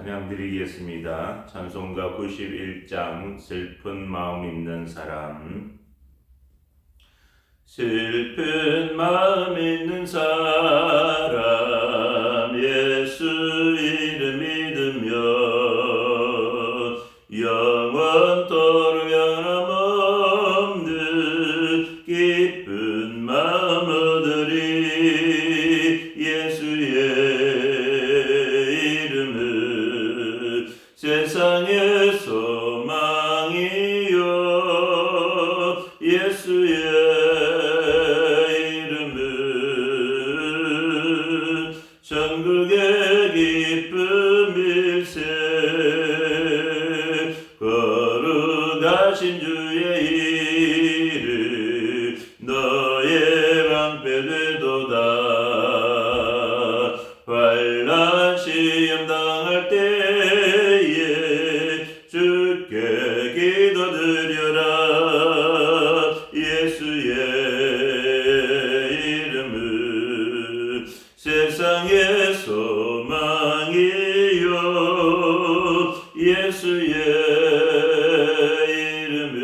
찬양 드리겠습니다. 찬송가 91장 슬픈 마음 있는 사람 슬픈 마음 있는 사람 예수 이름 믿으며 영원토록 당할 때에 주께 기도드려라. 예수의 이름은 세상의 소망이요. 예수의 이름은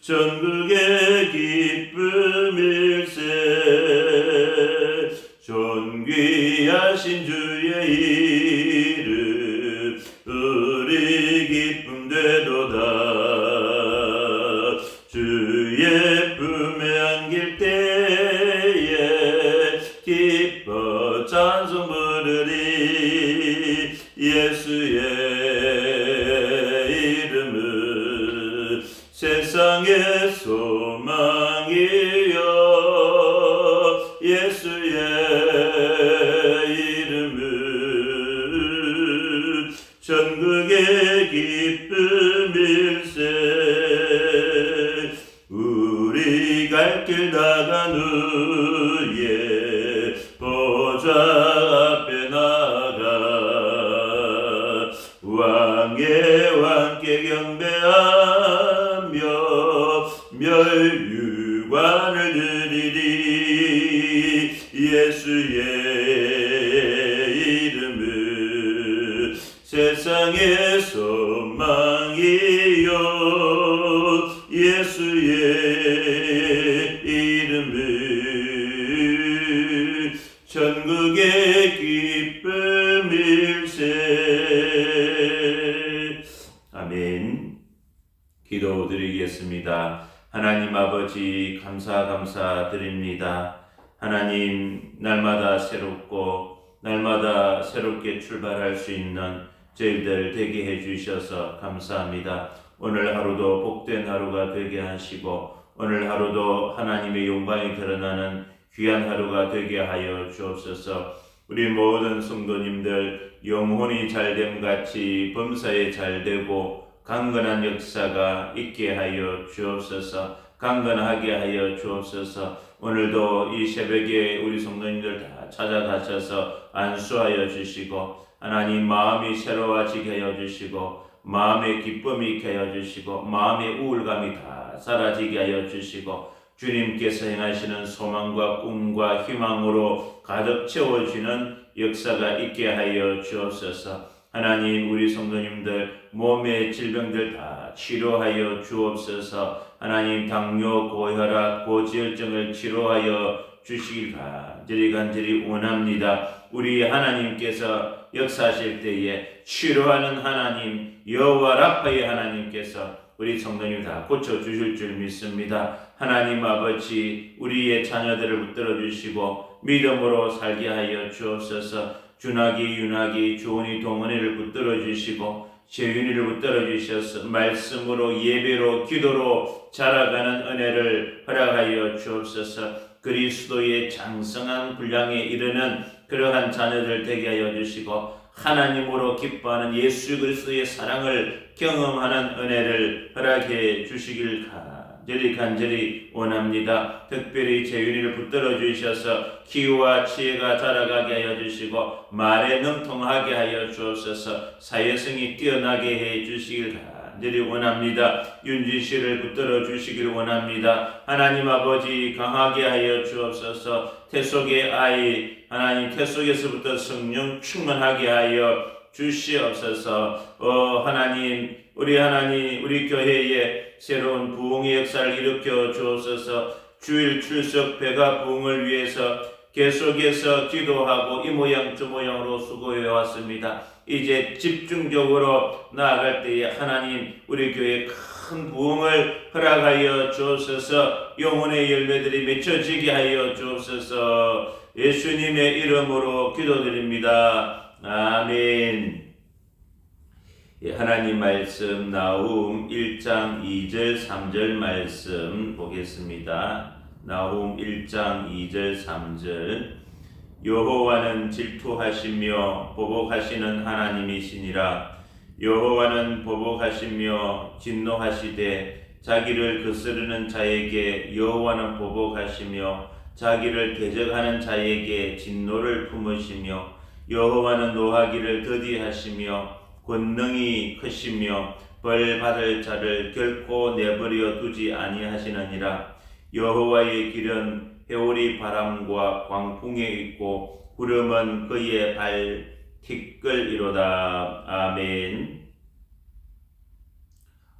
전국의 기 전국의 기쁨일세. 우리 갈 길 나간 후에 보좌 앞에 나가. 왕의 왕께 경배하며 멸유관을 드리리 세상의 소망이요 예수의 이름은 전국의 기쁨일세 아멘. 기도드리겠습니다. 하나님 아버지 감사 감사 드립니다. 하나님 날마다 새롭고 날마다 새롭게 출발할 수 있는 저희들 되게 해주셔서 감사합니다. 오늘 하루도 복된 하루가 되게 하시고 오늘 하루도 하나님의 영광이 드러나는 귀한 하루가 되게 하여 주옵소서. 우리 모든 성도님들 영혼이 잘됨 같이 범사에 잘되고 강건한 역사가 있게 하여 주옵소서. 강건하게 하여 주옵소서. 오늘도 이 새벽에 우리 성도님들 다 찾아가셔서 안수하여 주시고 하나님 마음이 새로워지게 하여 주시고 마음의 기쁨이 있게 하여 주시고 마음의 우울감이 다 사라지게 하여 주시고 주님께서 행하시는 소망과 꿈과 희망으로 가득 채워지는 역사가 있게 하여 주옵소서. 하나님 우리 성도님들 몸의 질병들 다 치료하여 주옵소서. 하나님 당뇨, 고혈압, 고지혈증을 치료하여 주시길 간절히 간절히 원합니다. 우리 하나님께서 역사하실 때에 치료하는 하나님 여호와 라파의 하나님께서 우리 성도님 다 고쳐 주실 줄 믿습니다. 하나님 아버지 우리의 자녀들을 붙들어 주시고 믿음으로 살게 하여 주옵소서. 준하기 윤하기 조은이 동은이를 붙들어 주시고 재윤이를 붙들어 주셔서 말씀으로 예배로 기도로 자라가는 은혜를 허락하여 주옵소서. 그리스도의 장성한 분량에 이르는 그러한 자녀들 되게 하여 주시고 하나님으로 기뻐하는 예수 그리스도의 사랑을 경험하는 은혜를 허락해 주시길 간절히 간절히 원합니다. 특별히 재윤이를 붙들어 주셔서 기와 지혜가 자라가게 하여 주시고 말에 능통하게 하여 주옵소서 사회성이 뛰어나게 해 주시길 간 절히 원합니다. 윤지 씨를 붙들어 주시길 원합니다. 하나님 아버지 강하게 하여 주옵소서. 태속의 아이 하나님 태속에서부터 성령 충만하게 하여 주시옵소서. 어 하나님 우리 하나님 우리 교회에 새로운 부흥의 역사를 일으켜 주옵소서. 주일 출석 배가 부흥을 위해서 계속해서 기도하고 이 모양 저 모양으로 수고해 왔습니다. 이제 집중적으로 나아갈 때에 하나님 우리 교회 큰 부흥을 허락하여 주옵소서 영혼의 열매들이 맺혀지게 하여 주옵소서 예수님의 이름으로 기도드립니다. 아멘. 예, 하나님 말씀 나훔 1장 2절 3절 말씀 보겠습니다. 나훔 1장 2절 3절. 여호와는 질투하시며 보복하시는 하나님이시니라. 여호와는 보복하시며 진노하시되 자기를 거스르는 자에게 여호와는 보복하시며 자기를 대적하는 자에게 진노를 품으시며 여호와는 노하기를 더디하시며 권능이 크시며 벌 받을 자를 결코 내버려 두지 아니하시느니라 여호와의 길은 해오리 바람과 광풍에 있고 구름은 그의 발 티끌이로다 아멘.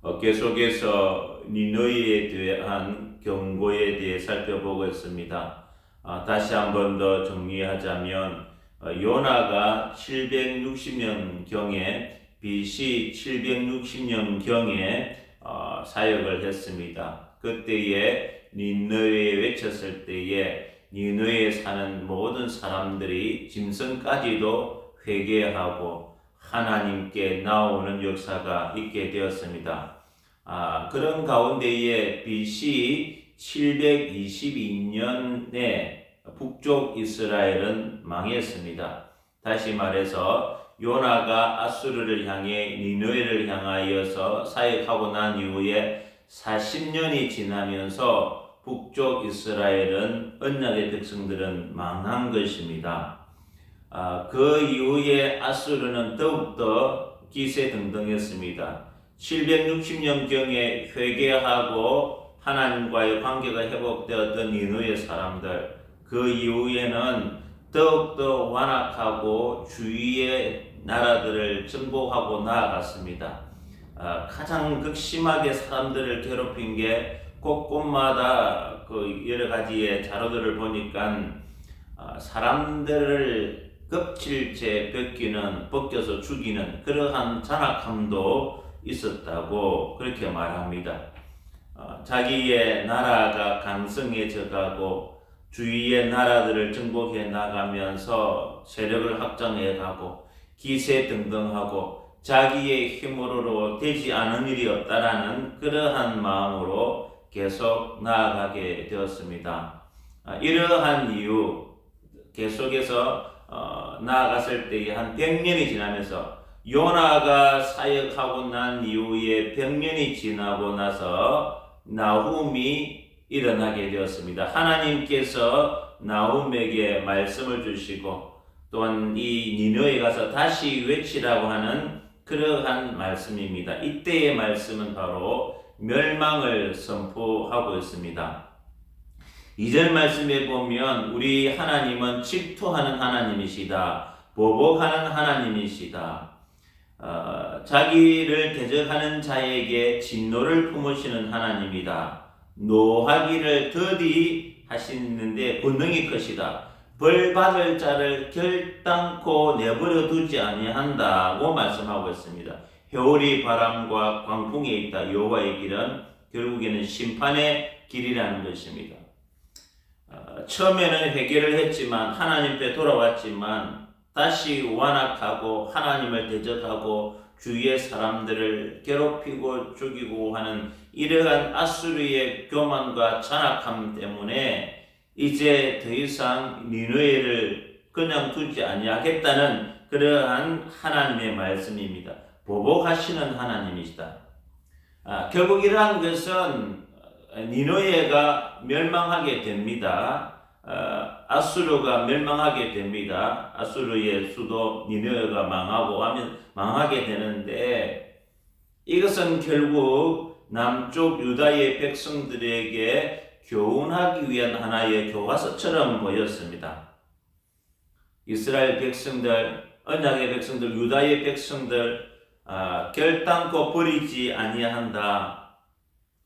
어, 계속해서 니너이에 대한 경고에 대해 살펴보겠습니다. 아, 다시 한 번 더 정리하자면 어, 요나가 760년 경에 BC 760년 경에 어, 사역을 했습니다. 그때에 니느웨에 외쳤을 때에 니느웨에 사는 모든 사람들이 짐승까지도 회개하고 하나님께 나오는 역사가 있게 되었습니다. 아, 그런 가운데에 BC 722년에 북쪽 이스라엘은 망했습니다. 다시 말해서 요나가 아수르를 향해 니느웨를 향하여서 사역하고 난 이후에 40년이 지나면서 북쪽 이스라엘은 언약의 백성들은 망한 것입니다. 아, 그 이후에 아수르는 더욱더 기세 등등했습니다. 760년경에 회개하고 하나님과의 관계가 회복되었던 니누의 사람들 그 이후에는 더욱더 완악하고 주위의 나라들을 정복하고 나아갔습니다. 아, 가장 극심하게 사람들을 괴롭힌 게 곳곳마다 그 여러 가지의 자료들을 보니까 아, 사람들을 껍질째 벗기는 벗겨서 죽이는 그러한 잔악함도 있었다고 그렇게 말합니다. 아, 자기의 나라가 강성해져가고 주위의 나라들을 정복해 나가면서 세력을 확장해 가고 기세 등등하고 자기의 힘으로 되지 않은 일이 없다라는 그러한 마음으로 계속 나아가게 되었습니다. 아, 이러한 이유 계속해서 어, 나아갔을 때에 한 100년이 지나면서 요나가 사역하고 난 이후에 100년이 지나고 나서 나훔이 일어나게 되었습니다. 하나님께서 나훔에게 말씀을 주시고 또한 이 니너에 가서 다시 외치라고 하는 그러한 말씀입니다. 이때의 말씀은 바로 멸망을 선포하고 있습니다. 이전 말씀에 보면 우리 하나님은 질투하는 하나님이시다. 보복하는 하나님이시다. 어, 자기를 대적하는 자에게 진노를 품으시는 하나님이다. 노하기를 더디 하시는데 권능이 크시다. 벌 받을 자를 결단코 내버려 두지 아니한다고 말씀하고 있습니다. 해오리 바람과 광풍에 있다. 여호와의 길은 결국에는 심판의 길이라는 것입니다. 어, 처음에는 회개를 했지만 하나님께 돌아왔지만 다시 완악하고 하나님을 대적하고 주위의 사람들을 괴롭히고 죽이고 하는 이러한 아수르의 교만과 잔악함 때문에 이제 더 이상 니누에를 그냥 두지 아니하겠다는 그러한 하나님의 말씀입니다. 보복하시는 하나님이시다. 아, 결국 이러한 것은 니노에가 멸망하게 됩니다. 아, 아수르가 멸망하게 됩니다. 아수르의 수도 니노에가 망하고 하면 망하게 되는데 이것은 결국 남쪽 유다의 백성들에게 교훈하기 위한 하나의 교과서처럼 보였습니다. 이스라엘 백성들, 언약의 백성들, 유다의 백성들 아, 결단코 버리지 아니한다.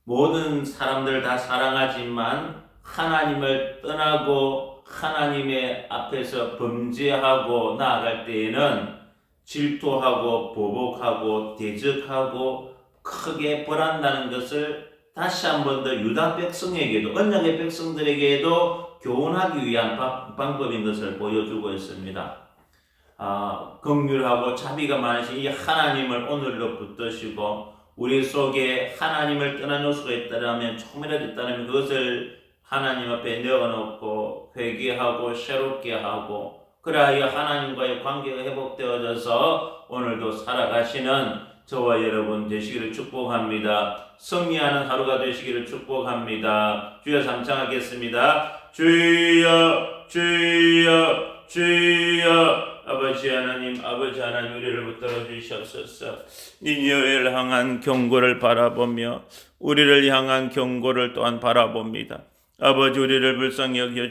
모든 사람들 다 사랑하지만 하나님을 떠나고 하나님의 앞에서 범죄하고 나아갈 때에는 질투하고 보복하고 대적하고 크게 벌한다는 것을 다시 한 번 더 유다 백성에게도 언약의 백성들에게도 교훈하기 위한 바- 방법인 것을 보여주고 있습니다. 아, 긍휼하고 자비가 많으신 이 하나님을 오늘로 붙드시고 우리 속에 하나님을 떠난 요소가 있다면 조금이라도 있다면 그것을 하나님 앞에 내어놓고 회개하고 새롭게 하고 그래야 하나님과의 관계가 회복되어져서 오늘도 살아가시는 저와 여러분 되시기를 축복합니다. 승리하는 하루가 되시기를 축복합니다. 주여 삼창하겠습니다. 주여 주여 주여 아버지 하나님 아버지 하나님 우리를 붙들어 주시옵소서 니녀를 향한 경고를 바라보며 우리를 향한 경고를 또한 바라봅니다. 아버지 우리를 불쌍히 여겨